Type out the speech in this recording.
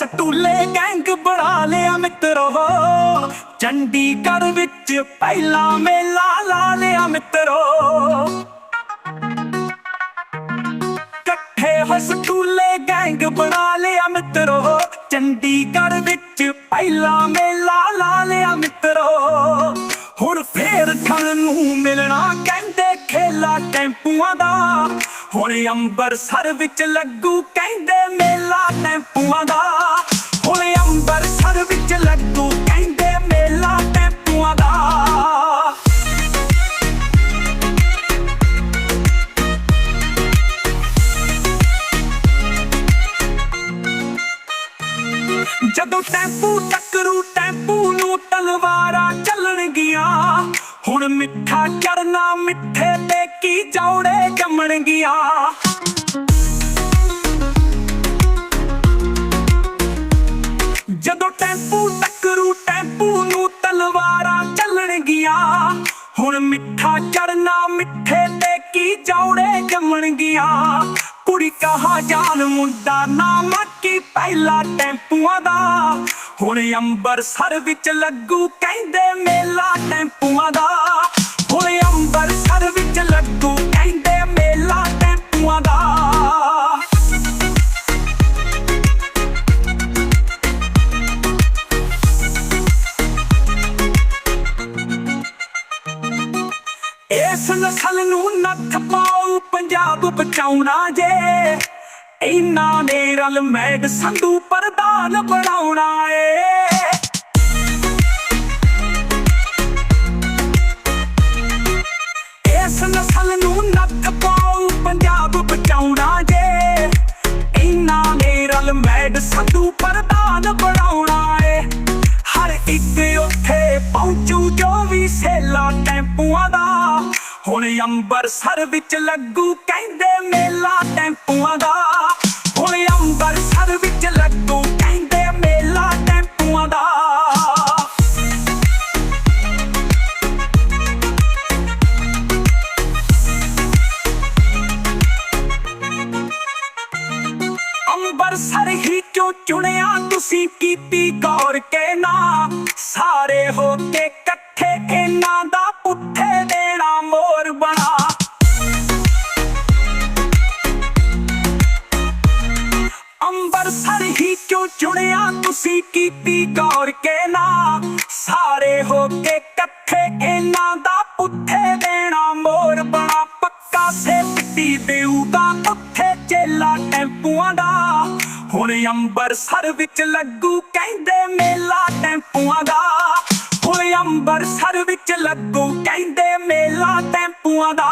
ਸਟੂਲੇ gang ਬਣਾ ਲਿਆ ਮਿੱਤਰੋ ਚੰਡੀਗੜ੍ਹ ਵਿੱਚ ਪਹਿਲਾ ਮੇਲਾ ਲਾ ਲਿਆ ਮਿੱਤਰੋ ਇਕੱਠੇ ਹੋ ਸਟੂਲੇ ਗੈਂਗ ਬਣਾ ਲਿਆ ਮਿੱਤਰੋ ਚੰਡੀਗੜ੍ਹ ਵਿੱਚ ਪਹਿਲਾ ਮੇਲਾ ਲਾ ਲਿਆ ਮਿੱਤਰੋ ਹੁਣ ਫੇਰ ਥਣ ਨੂੰ ਮਿਲਣਾ ਕਹਿੰਦੇ ਖੇਲਾ ਟੈਂਪੂਆਂ ਦਾ। ਹੁਣ ਅੰਬਰਸਰ ਵਿੱਚ ਲੱਗੂ ਕਹਿੰਦੇ ਮੇਲਾ ਟੈਂਪੂਆਂ ਦਾ। ਹੁਣ ਅੰਬਰਸਰ ਵਿੱਚ ਲੱਗੂ ਕਹਿੰਦੇ ਮੇਲਾ ਟੈਂਪੂਆਂ ਦਾ। ਜਦੋਂ ਟੈਂਪੂ ਟੱਕਰੂ, ਟੈਂਪੂ ਨੂੰ ਤਲਵਾਰਾਂ ਚੱਲਣਗੀਆਂ ਹੁਣ ਮਿੱਠਾ ਚਰਨਾ ਮਿੱਠੇ ਤੇ ਕੀ ਜੌੜੇ ਜੰਮਣਗੀਆਂ ਜਦੋਂ ਟੈਂਪੂ ਟੱਕਰੂ, ਟੈਂਪੂ ਨੂੰ ਤਲਵਾਰਾਂ ਚੱਲਣਗੀਆਂ ਹੁਣ ਮਿੱਠਾ ਚੜਨਾ ਮਿੱਠੇ ਤੇ ਕੀ ਜੌੜੇ ਜੰਮਣਗੀਆਂ ਕੁੜੀ ਕਹਾ, ਜਾਨ ਮੁੰਡਾ ਨਾਮ ਕੀ ਪਹਿਲਾ ਟੈਂਪੂਆਂ ਦਾ। ਹੁਣ ਅੰਬਰਸਰ ਵਿੱਚ ਲੱਗੂ, ਕਹਿੰਦੇ ਮੇਲਾ ਟੈਂਪੂਆਂ ਦਾ। ਇਸ ਨਸਲ ਨੂੰ ਨੱਥ ਪਾਉ, ਪੰਜਾਬ ਬਚਾਉਣਾ ਜੇ। ਇਨਾਂ ਨੇ ਰਲ ਮੈਡ ਸੰਧੂ ਪ੍ਰਧਾਨ ਬਣਾਉਣਾ ਏ। ਇਸ ਨਸਲ ਨੂੰ ਨੱਥ ਪਾਉ, ਪੰਜਾਬ ਬਚਾਉਣਾ ਜੇ। ਇਨਾਂ ਨੇ ਰਲ ਮੈਡ ਸੰਧੂ ਪ੍ਰਧਾਨ ਅੰਬਰਸਰ ਵਿੱਚ ਲੱਗੂ ਕਹਿੰਦੇ ਮੇਲਾ ਟੈਂਪੂਆਂ ਦਾ। ਹੁਣ ਅੰਬਰਸਰ ਵਿੱਚ ਲੱਗੂ ਕਹਿੰਦੇ ਮੇਲਾ ਟੈਂਪੂਆਂ ਦਾ। ਅੰਬਰਸਰ ਹੀ ਕਿਉਂ ਚੁਣਿਆ ਤੁਸੀਂ ਕੀਤੀ ਗੌਰ ਕੇ ਨਾ। ਸਾਰੇ ਹੋ ਕੇ ਤੁਸੀਂ ਕੀਤੀ ਗੌਰ ਕੇ ਨਾ, ਸਾਰੇ ਹੋ ਕੇ ਇਕੱਠੇ ਇਹਨਾਂ ਦਾ ਪੁੱਠੇ ਦੇਣਾ ਮੋਰ ਬਣਾ, ਪੱਕਾ ਸੇ ਪਿੱਟੀ ਦੇਊਗਾ ਉੱਥੇ ਚੇਲਾ ਟੈਂਪੂਆਂ ਦਾ। ਹੁਣ ਅੰਬਰਸਰ ਵਿੱਚ ਲੱਗੂ ਕਹਿੰਦੇ ਮੇਲਾ ਟੈਂਪੂਆਂ ਦਾ। ਹੁਣ ਅੰਬਰਸਰ ਵਿੱਚ ਲੱਗੂ ਕਹਿੰਦੇ ਮੇਲਾ ਟੈਂਪੂਆਂ ਦਾ।